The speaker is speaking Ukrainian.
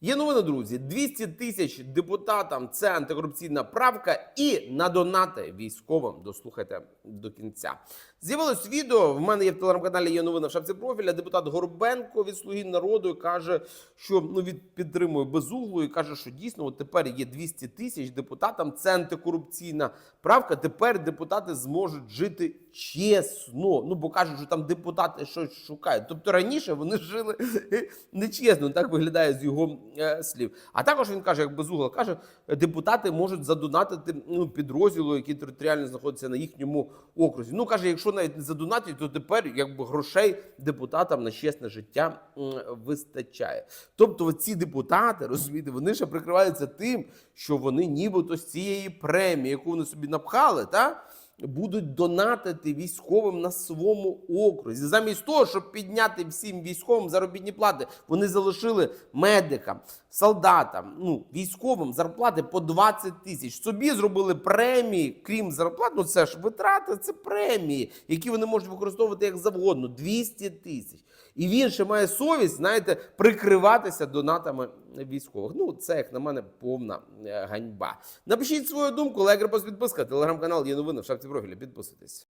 Є новина, друзі. 200 тисяч депутатам це антикорупційна правка і на донати військовим. Дослухайте до кінця. З'явилось відео. В мене є в телеграм-каналі. Є новина в шапці профіля. Депутат Горбенко від Слуги народу каже, що ну від підтримує безуглу і каже, що дійсно от тепер є 200 тисяч депутатам. Це антикорупційна правка. Тепер депутати зможуть жити чесно. Ну бо кажуть, що там депутати щось шукають. Тобто раніше вони жили нечесно. Так виглядає з його слів. А також він каже, як безугла каже, депутати можуть задонатити ну, підрозділу, який територіально знаходиться на їхньому окрузі. Ну каже, якщо навіть не задонатять, то тепер якби грошей депутатам на чесне життя вистачає. Тобто, ці депутати, розумієте, вони ще прикриваються тим, що вони нібито з цієї премії, яку вони собі напхали, та будуть донатити військовим на своєму окрузі. Замість того, щоб підняти всім військовим заробітні плати, вони залишили медикам, солдатам, ну військовим зарплати по 20 тисяч. Собі зробили премії, крім зарплат. Ну це ж витрати, це премії, які вони можуть використовувати як завгодно. 200 тисяч. І він ще має совість, знаєте, прикриватися донатами військових. Ну, це, як на мене, повна е, ганьба. Напишіть свою думку, лайк, репост, підписка, телеграм-канал є новини в шапці профіля. Підписуйтесь.